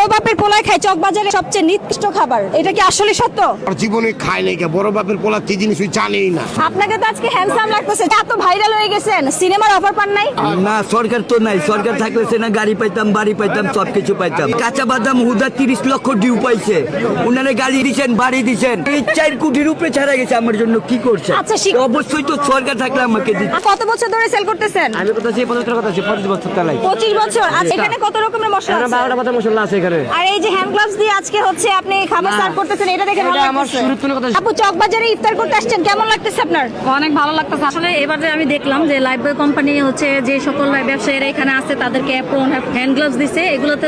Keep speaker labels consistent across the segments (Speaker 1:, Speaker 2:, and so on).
Speaker 1: বড় বাপের পোলায় খায় চকবাজারে সবচেয়ে নিকৃষ্ট খাবার। এটা কি আসলে সত্য?
Speaker 2: আর জীবনে খায় নাই বড় বাপের পোলা কি জিনিস জানেই না।
Speaker 1: আপনাকে তো আজকে হ্যান্ডসাম লাগতেছে এত ভাইরাল হয়ে গেছেন সিনেমার অফার পান নাই?
Speaker 3: না সরকার তো নাই। সরকার থাকলে সে না গাড়ি পাইতাম বাড়ি পাইতাম সব কিছু পাইতাম। কাঁচা বাদাম হুদা তিরিশ লক্ষ ডিউ পাইছে। উনারে গাড়ি দিছেন বাড়ি দিছেন। এই চার কোটির উপরে ছাড়া গেছে আমার জন্য কি করছে?
Speaker 1: আচ্ছা, শিখ-
Speaker 3: অবশ্যই তো সরকার থাকলে আমাকে দিত।
Speaker 1: আর কত বছর ধরে সেল করতেছেন?
Speaker 4: আমি কথা সেই পঁচাত্তর কথা আছে পঁচিশ বছর তালাই
Speaker 1: পঁচিশ বছর। আচ্ছা এখানে কত রকমের মশলা
Speaker 4: এখানে
Speaker 1: আছে?
Speaker 4: বারোটা মশলা আছে এখানে।
Speaker 1: আর এই যে হ্যান্ড গ্লাভস দিয়ে আজকে হচ্ছে আপনি খাবার সার্ভ করতেছেন এটা দেখে ভালো
Speaker 4: এটা আমার শুরুর কথা-
Speaker 1: আপু চকবাজারে ইফতার করতে আসছেন কেমন লাগতেছে আপনার?
Speaker 5: অনেক ভালো লাগতেছে। আসলে এবার যে আমি দেখলাম যে লাইফবয় কোম্পানি হচ্ছে যে সকল ব্যবসায়ীরা এখানে আছে তাদেরকে অ্যাপ্রন হ্যান্ড গ্লাভস দিছে। এগুলোতে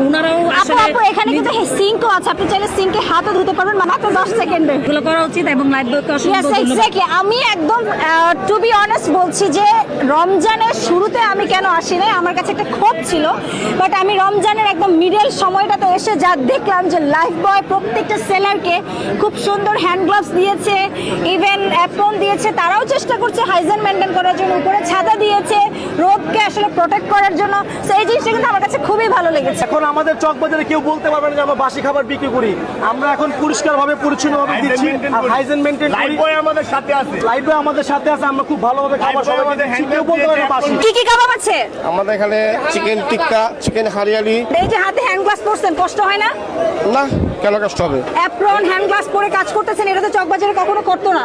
Speaker 5: ওনারাও আসলে
Speaker 1: আপু এখানে কিন্তু সিঙ্কও আছে। আপনি চাইলে সিঙ্কে হাতও ধুতে পারবেন মাত্র দশ সেকেন্ডে
Speaker 5: এগুলো করা উচিত এবং লাইফবয়কে অসংখ্য ধন্যবাদ।
Speaker 1: আমি একদম টু বি অনেস্ট বলছি যে রমজানের শুরুতে আমি কেন আসি নাই আমার কাছে একটা ক্ষোভ ছিল বাট আমি রমজানের একদম মিডল সময়টাতে এসে যা দেখলাম যে লাইফ বয় প্রত্যেকটা সেলারকে খুব সুন্দর হ্যান্ড গ্লাভস দিয়েছে ইভেন অ্যাপ্রন দিয়েছে তারাও চেষ্টা করছে হাইজেন মেনটেন করার জন্য উপরে ছাতা দিয়েছে রোদকে আসলে প্রোটেক্ট করার জন্য। তো এই জিনিসটা কিন্তু আমার কাছে খুবই ভালো লেগেছে।
Speaker 6: এখন আমাদের চক বাজারে কেউ বলতে পারবে না যে আমরা বাসি খাবার বিক্রি করি। আমরা এখন পরিষ্কার ভাবে পরিচ্ছন্ন দিচ্ছি আর হাইজেন মেনটেন করি।
Speaker 2: বয় আমাদের সাথে আছে।
Speaker 6: লাইফ বয় আমাদের সাথে আছে আমরা খুব ভালোভাবে খাবার সবাইকে
Speaker 2: আমাদের
Speaker 6: দিচ্ছি। কেউ বলতে পারবে না বাসি
Speaker 1: কি কি কাবাব আছে?
Speaker 2: আমাদের এখানে চিকেন টিক্কা চিকেন হারিয়ালি
Speaker 1: এই যে হাতে হ্যান্ড গ্লাভস করছেন কষ্ট হয় না?
Speaker 2: না। কেন কষ্ট হবে?
Speaker 1: অ্যাপ্রন হ্যান্ড গ্লাভস পরে কাজ করতেছেন এটা তো চকবাজারে কখনো করতো না।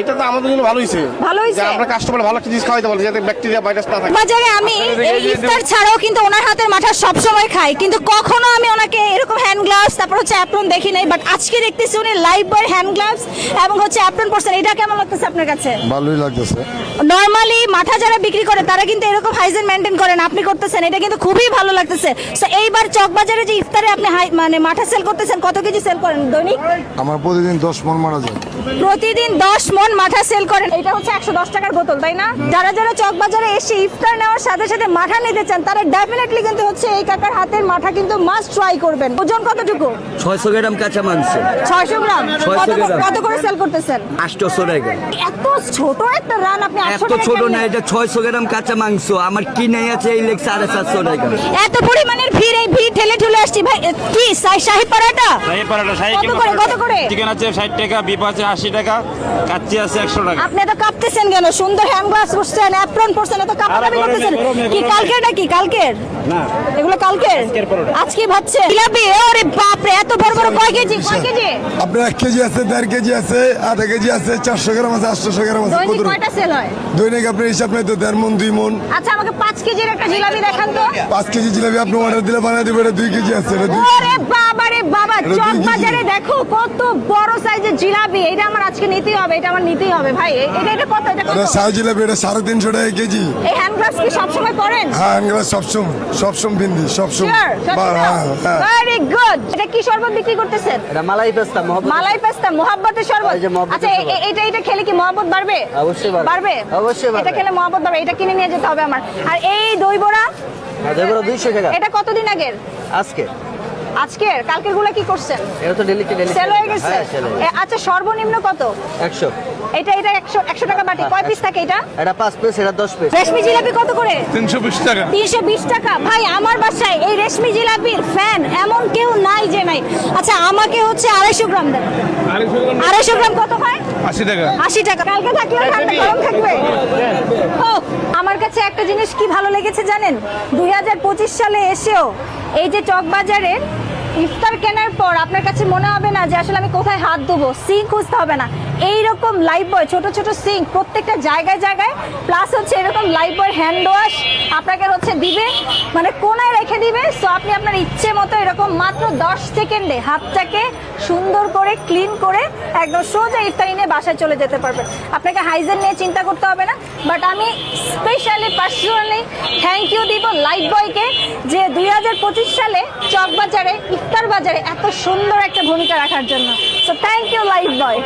Speaker 2: এটা তো আমাদের জন্য ভালো হয়েছে
Speaker 1: ভালো হয়েছে?
Speaker 2: যে আমরা কাস্টমার ভালো জিনিস খাওয়াইতে পারি যাতে ব্যাকটেরিয়া ভাইরাস না থাকে।
Speaker 1: বাজারে আমি এই ইফতার ছাড়াও কিন্তু ওনার হাতের মাঠা সব সময় খাই কিন্তু কখনো আমি ওনাকে এরকম হ্যান্ড গ্লাভস তারপর হচ্ছে অ্যাপ্রন দেখি নাই বাট আজকে দেখতেছি উনি লাইভ বয় হ্যান্ড গ্লাভস এবং হচ্ছে অ্যাপ্রন পরছেন। এটা কেমন লাগতেছে আপনার কাছে?
Speaker 7: ভালোই লাগতেছে।
Speaker 1: নরমালি মাথা যারা বিক্রি করে তারা কিন্তু এরকম হাইজেন মেনটেন করেন আপনি করতেছেন এটা কিন্তু খুবই ভালো লাগতেছে। সো এইবার চকবাজারে যে ইফতারে আপনি হাই- মানে মাঠা সেল করতেছেন? কত কেজি সেল করেন দৈনিক?
Speaker 7: আমার প্রতিদিন দশ মন মারা যায়।
Speaker 1: প্রতিদিন দশ মন মাঠা সেল করেন। এটা হচ্ছে একশো দশ টাকার বোতল তাই না? যারা যারা চকবাজারে এসে ইফতার নেওয়ার সাথে সাথে মাঠা নিতে চান তারা ডেফিনেটলি কিন্তু হচ্ছে এই কাকার হাতের মাঠা কিন্তু মাস্ট ট্রাই করবেন। ওজন কতটুকু?
Speaker 3: ছয়শো গ্রাম কাঁচা মাংস।
Speaker 1: ছয়শো গ্রাম?
Speaker 3: 600
Speaker 1: কত
Speaker 3: গ্রাম।
Speaker 1: কত করে সেল করতেছেন?
Speaker 3: আটশোশো টাকা।
Speaker 1: এত ছোট একটা রান আপনি
Speaker 3: এত
Speaker 1: 800 টাকা
Speaker 3: ছোট না এটা ছয়শো গ্রাম কাঁচা মাংস। আমার কি কিনে আছে এই লেগ সাড়ে সাতশো টাকা।
Speaker 1: এত পরিমাণের ভিড় এই ভিড় ঠেলে ঠুলে আসছি। ভাই কি শাহী শাহী পরাটা
Speaker 8: শাহী পরোটা শাহী
Speaker 1: কত করে কত করে?
Speaker 8: চিকেন আছে ষাট টাকা বিফ আছে আশি টাকা কাচ্চি আছে একশো টাকা।
Speaker 1: আপনি এত কাঁপতেছেন কেন? সুন্দর হ্যান্ড গ্লাভস পরছেন অ্যাপ্রন পরছেন এত কাঁপাকাঁপি করতেছেন। কি কালকের নাকি? কালকের?
Speaker 8: না।
Speaker 1: এগুলো কালকের?
Speaker 8: পরোটা।
Speaker 1: আজকে ভাবছে। জিলাপি ওরে বাপ রে এত বড় বড় কয় কেজি? কয় কেজি?
Speaker 7: আপনার এক কেজি আছে দেড় কেজি আছে আধা কেজি আছে চারশো গ্রাম আছে আটশো গ্রাম আছে
Speaker 1: দৈনিক
Speaker 7: কত
Speaker 1: কয়টা সেল হয়?
Speaker 7: দৈনিক আপনার হিসাব নাই তো দেড় মন দুই মন
Speaker 1: আচ্ছা আমাকে পাঁচ কেজির একটা জিলাপি দেখান তো।
Speaker 7: পাঁচ কেজি জিলাপি আপনি অর্ডার দিলে বানিয়ে দেবে এটা দুই কেজি আছে এটা দুই
Speaker 1: ওরে বাবা রে বাবা চক বাজারে দেখো কত বড় সাইজের জিলাপি। এটা আমার আজকে নিতেই হবে এটা আমার নিতেই হবে ভাই। এটা এটা কত এটা কত?
Speaker 7: জিলাপি এটা সাড়ে তিনশো টাকা কেজি।
Speaker 1: এই হ্যান্ড গ্লাভস কি সবসময় পরেন?
Speaker 7: হ্যাঁ এগুলো সবসময় সবসময় বিন্দি সবসময়।
Speaker 1: শিওর
Speaker 7: বা- হ্যাঁ হ্যাঁ।
Speaker 1: ভেরি গুড এটা কি শরবত বিক্রি করতেছেন?
Speaker 4: এটা মালাই পেস্তা মহব্বত।
Speaker 1: মালাই পেস্তা মোহাব্বতের শরবত? আচ্ছা এটা এটা খেলে কি মহব্বত বাড়বে?
Speaker 4: অবশ্যই বাড়বে।
Speaker 1: বাড়বে?
Speaker 4: অবশ্যই বাড়বে।
Speaker 1: এটা খেলে মহব্বত বাড়বে এটা কিনে নিয়ে যেতে হবে আমার। আর এই দই বড়া?
Speaker 4: দেখো দুইশো টাকা।
Speaker 1: এটা কতদিন আগের?
Speaker 4: আজকে।
Speaker 1: আজকের? কালকেরগুলো কি করছেন?
Speaker 4: এটা তো ডেলিতে ডেলি
Speaker 1: সেল হয়ে গেছে? আচ্ছা সর্বনিম্ন কত?
Speaker 4: একশো।
Speaker 1: এটা এটা একশো একশো টাকা বাটি। কয় পিস থাকে এটা?
Speaker 4: এটা পাঁচ পিস এটা দশ পিস
Speaker 1: রেশমি জিলাপি কত করে?
Speaker 8: তিনশো বিশ টাকা।
Speaker 1: তিনশো বিশ টাকা। ভাই আমার বাসায় এই রেশমি জিলাপির ফ্যান এমন কেউ নাই যে নাই। আচ্ছা আমাকে হচ্ছে আড়াইশো গ্রাম দেন। আড়াইশো গ্রাম কত? হয়?
Speaker 8: আশি টাকা।
Speaker 1: আশি টাকা। কালকে থাকলে ঠান্ডা গরম থাকবে। ও, আমার কাছে একটা জিনিস কি ভালো লেগেছে জানেন? দুই হাজার পঁচিশ সালে এসেও এই যে চক বাজারের ইফতার কেনার পর আপনার কাছে মনে হবে না যে আসলে আমি কোথায় হাত দেবো সিং খুঁজতে হবে না। এইরকম লাইফ বয় ছোট ছোট সিং প্রত্যেকটা জায়গায় জায়গায় প্লাস হচ্ছে এরকম লাইফ বয় হ্যান্ড ওয়াশ আপনাকে হচ্ছে দিবে মানে কোনায় রেখে দিবে। সো আপনি আপনার ইচ্ছে মতো এরকম মাত্র দশ সেকেন্ডে হাতটাকে সুন্দর করে ক্লিন করে একদম সোজা ইফতারি নিয়ে বাসায় চলে যেতে পারবেন। আপনাকে হাইজেন নিয়ে চিন্তা করতে হবে না। বাট আমি স্পেশালি পার্সোনালি থ্যাংক ইউ দিব লাইফ বয়কে দুই হাজার পঁচিশ সালে চক বাজারে ইফতার বাজারে এত সুন্দর একটা ভূমিকা রাখার জন্য। So thank you Lifebuoy